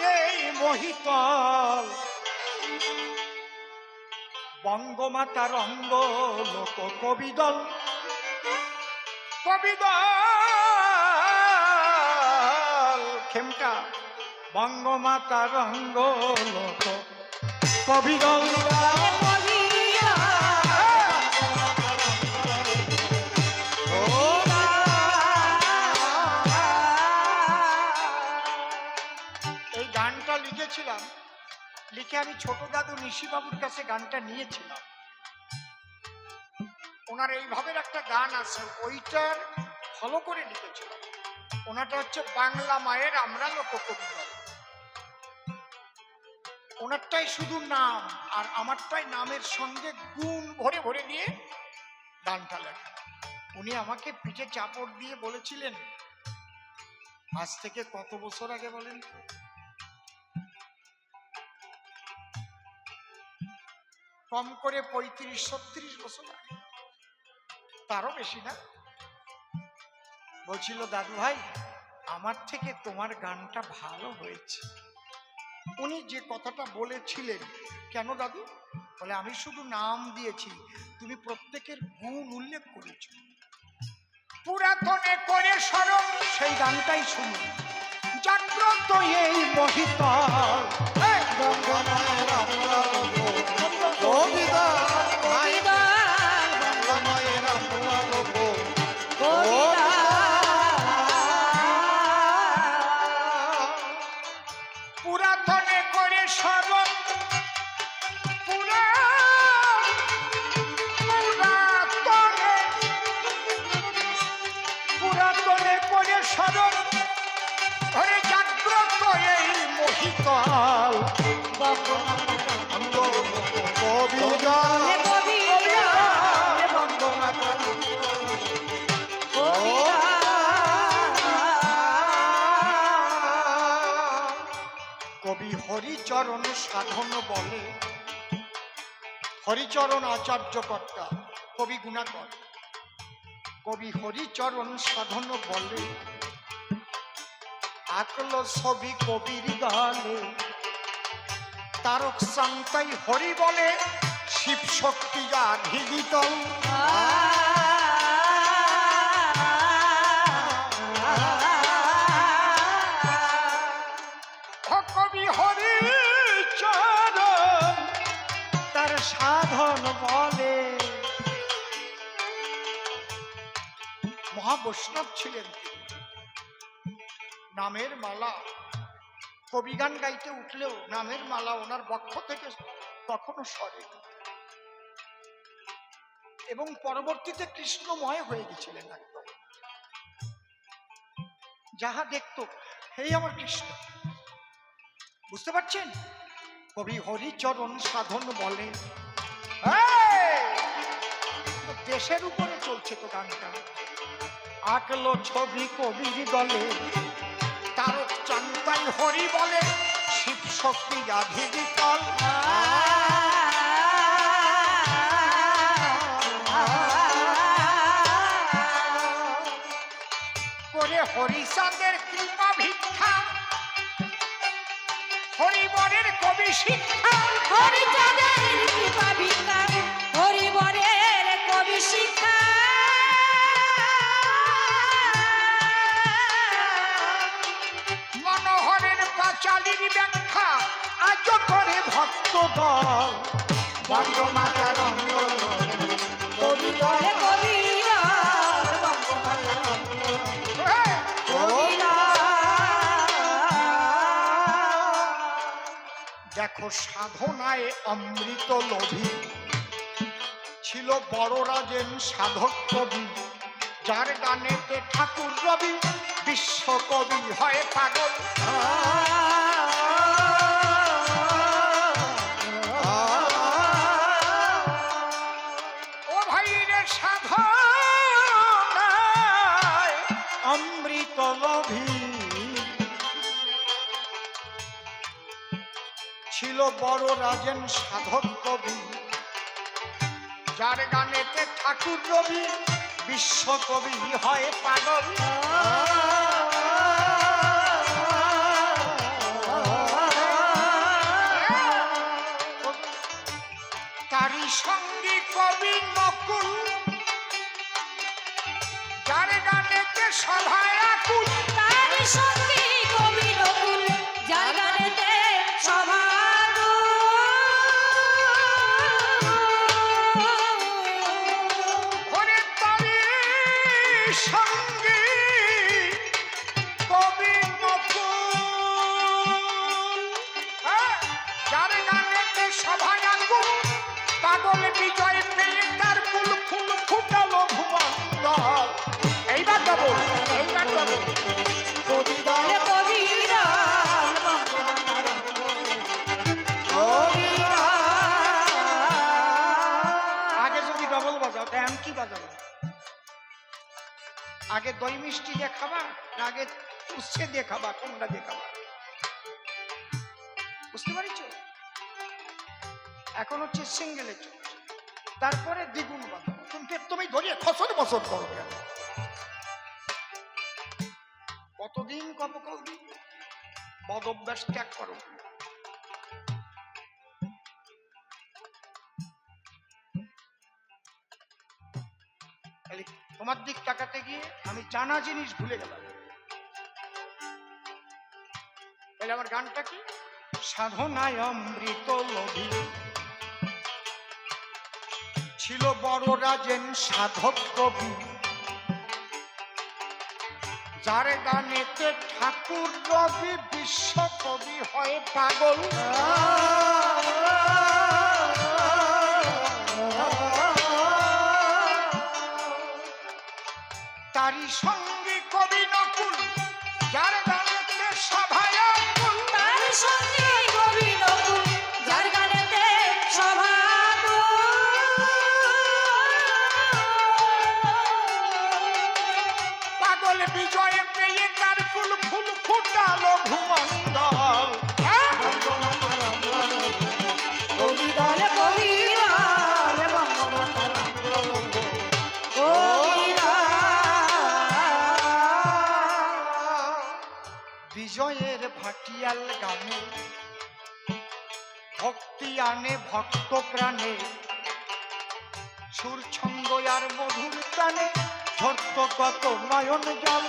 এই মহিতল। বঙ্গমাতা রঙ্গ লোক কবিদল। কবিদল। খেমটা। বঙ্গমাতা রঙ্গ লোক কবিদল। গানটা লিখে আমি ছোট দাদু নিশিবাবুর কাছে গানটা নিয়েছিলাম। ওনার এইভাবের একটা গান আছে, ওইটার ফলো করে লিখেছিলাম। ওনাটা হচ্ছে বাংলা মায়ের আমরা লোককবি ওনারটাই শুধু নাম আর আমারটাই নামের সঙ্গে গুণ ভরে ভরে নিয়ে গানটা লেখা উনি আমাকে পিঠে চাপড় দিয়ে বলেছিলেন, আজ থেকে কত বছর আগে বলেন কম করে পঁয়ত্রিশ, ছত্রিশ বছর আগে তারও বেশি না। বলছিল, দাদু ভাই, আমার থেকে তোমার গানটা ভালো হয়েছে। উনি যে কথাটা বলেছিলেন, কেন দাদু? বলে, আমি শুধু নাম দিয়েছি। তুমি প্রত্যেকের গুণ উল্লেখ করেছ। পুরাতনে করে স্মরণ, সেই গানটাই শুনুন। জাগ্রত এই মহিত মহিতাল কবি হরিচরণ সাধন বলে। হরিচরণ আচার্য কর্তা কবি গুণাকর। কবি হরিচরণ সাধন বলে। আকল ছবি কবির গালে তারক সান্তাই হরি বলে, শিব শক্তি গাধিতল কবি হরি চরণ, তার সাধন বলে। মহাবৈষ্ণব ছিলেন তিনি। নামের মালা। কবি গান গাইতে উঠলেও নামের মালা ওনার বক্ষ থেকে কখনো সরে। এবং পরবর্তীতে কৃষ্ণময় হয়ে গেছিলেন একদম। যাহা দেখতো এই আমার কৃষ্ণ। বুঝতে পারছেন? কবি হরিচরণ সাধন বলে "এই, তো দেশের উপরে চলছে তো গানটা। আঁকলো ছবি কবির দলে তারক চান্তাই হরি বলে, শিব শক্তি গাধিতল করে হরিচাঁদের কৃপা ভিক্ষা, হরিবরের কবি শিক্ষা। হরিচাঁদের কৃপা দেখো সাধনায় অমৃত লোভী ছিল বড় রাজেন সাধক কবি যার গানেতে ঠাকুর রবি বিশ্বকবি হয় পাগল। সাধনায় অমৃত ছিল বড় রাজেন সাধক কবি। যার গানেতে ঠাকুর রবি, বিশ্বকবি হয় পাগল। তারই সঙ্গী কবি নকুল সভায় রাখুন। তার সঙ্গে মিষ্টি দিয়ে খাবা, না আগে উচ্ছে দিয়ে খাবা কোনটা দিয়ে খাবা। বুঝতে পারিছ? এখন হচ্ছে সিঙ্গেলে চলছে। তারপরে দ্বিগুণ বাঁধানো তুমি তুমি ধরিয়ে খসর বসর করো কেন? কতদিন কপকল দিন বদ অভ্যাস ত্যাগ করো। তোমার দিক তাকাতে গিয়ে আমি জানা জিনিস ভুলে গেলাম। তাহলে আমার গানটা কি? সাধনায় অমৃত ছিল বড় রাজেন সাধক কবি। যার গানেতে ঠাকুর রবি বিশ্বকবি হয় পাগল। তারই সঙ্গে ভাটিয়াল গানে ভক্তি আনে ভক্ত প্রাণে, সুর ছন্দ আর মধুর প্রাণে ভক্ত কত নয়ন জল।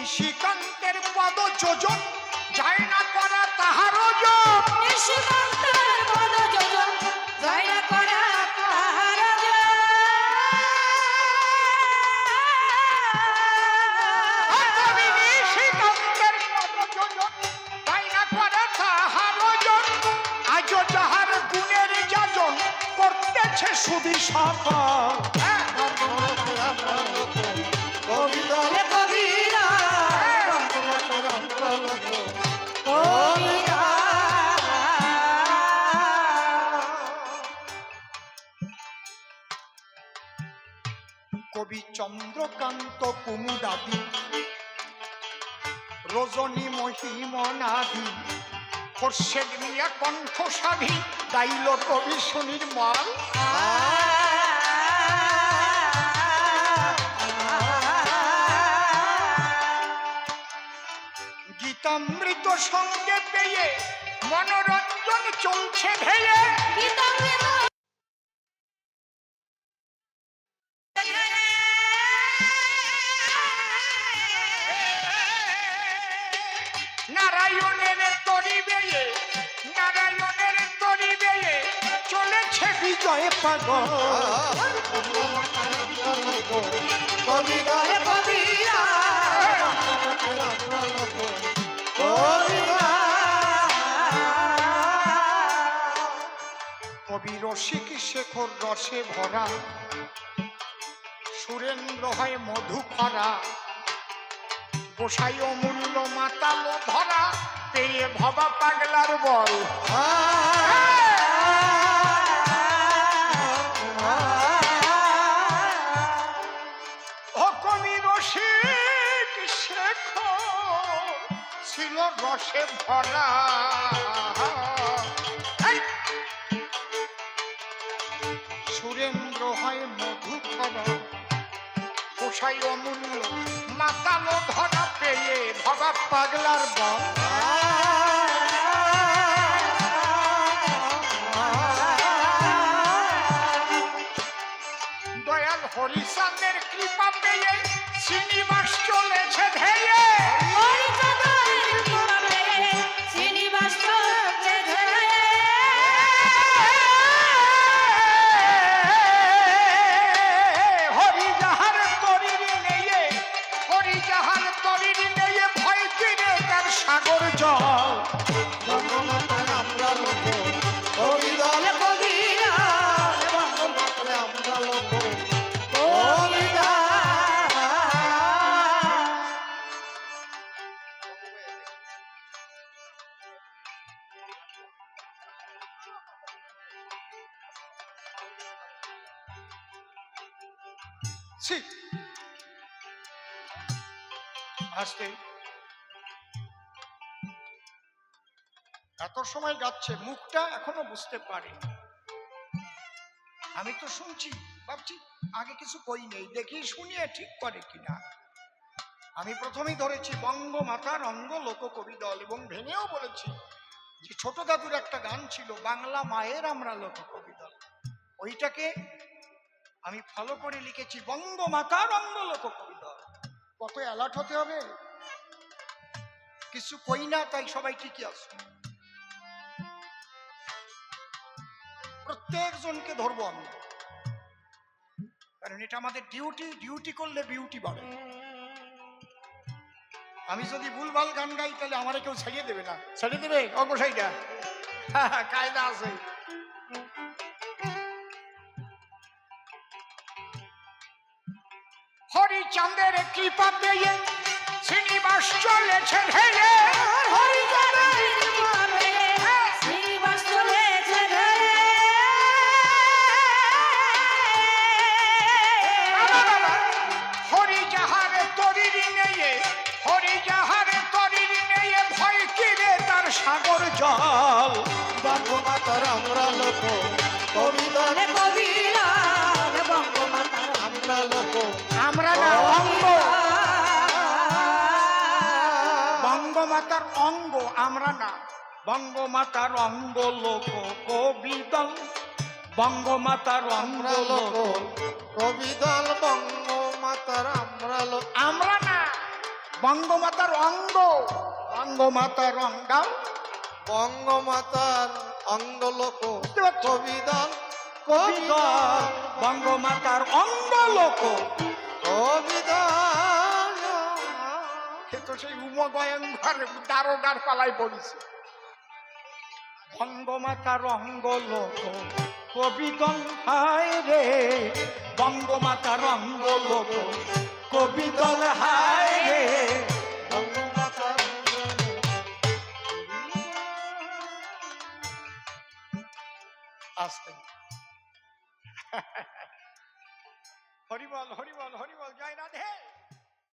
কবি ঋষিকান্তের পদ যোজন যায় না করা তাহার। নিশিকান্তের পদ যোজন যায় না করা তাহার পদ যোজন যায় না করা তাহার। আজও যাহার গুণের যাজন করতেছে সুধি চন্দ্রকান্ত কুমুদাদি রজনী মহিমনাদি খোরশেদ মিয়া কণ্ঠ সাধি গাইল কবি সুনির মাল। গীতামৃত সঙ্গে পেয়ে মনোরঞ্জন চলছে ভেয়ে নারায়ণের তরি বেয়ে নারায়ণের তরি বেয়ে চলেছে বিজয় পাগল। কবিতলে কবিরা কবি রসিক শেখর রসে ভরা সুরেন্দ্র হয় মধু খরা গোসাই অমূল্য মাতালো ধরা পেয়ে ভবা পাগলার বল। ছিল রসে ভরা। সুরেন্দ্র হয় গোসাই অমূল্য মাতালো ধরা পেয়ে ভবা পাগলার বল দয়াল হরিচাঁদের কৃপা পেয়ে শ্রীনিবাস চলেছে। ছি। আসতে। এত সময় যাচ্ছে, মুখটা এখনও বুঝতে পারি আমি তো শুনছি, ভাবছি আগে কিছু কই নেই, দেখি শুনিয়ে ঠিক করে কিনা। আমি প্রথমেই ধরেছি বঙ্গমাতার অঙ্গ লোক কবি দল এবং ভেঙেও বলেছি যে ছোট দাদুর একটা গান ছিল, বাংলা মায়ের আমরা লোক কবি দল। ওইটাকে আমি ফলো করে লিখেছি বঙ্গমাতার অঙ্গ লোক কবি কত অ্যালার্ট হতে হবে? কিছু কই না তাই সবাই ঠিকই আছে। প্রত্যেকজনকে ধরবো আমি। কারণ এটা আমাদের ডিউটি ডিউটি করলে বিউটি বাড়ে। আমি যদি ভুলভাল গান গাই তাহলে আমারে কেউ ছাড়িয়ে দেবে না। ছাড়িয়ে দেবে? অগোসাইটা কায়দা আছে। যাহারে তরির নেয়ে ভয় কিরে তার সাগর জল। বঙ্গমাতার আমরা লোক আমরা না বঙ্গমাতার অঙ্গ লোক কবিদল। বঙ্গমাতার অঙ্গ লোক কবিদল বঙ্গমাতার আমরা লোক আমরা না বঙ্গমাতার অঙ্গ বঙ্গমাতার অঙ্গাও বঙ্গমাতার অঙ্গ লোক? কবিদল। কবিদল। বঙ্গমাতার অঙ্গ লোক কবিদল। তো সেই উমগয়ঙ্কর দারোগার পালাই পড়েছে। বঙ্গমাতার অঙ্গ লোক কবিদল হায় রে বঙ্গমাতার অঙ্গ লোক কবিদল হায় রে হরিবল হরিবল হরিবল, জয় রাধে।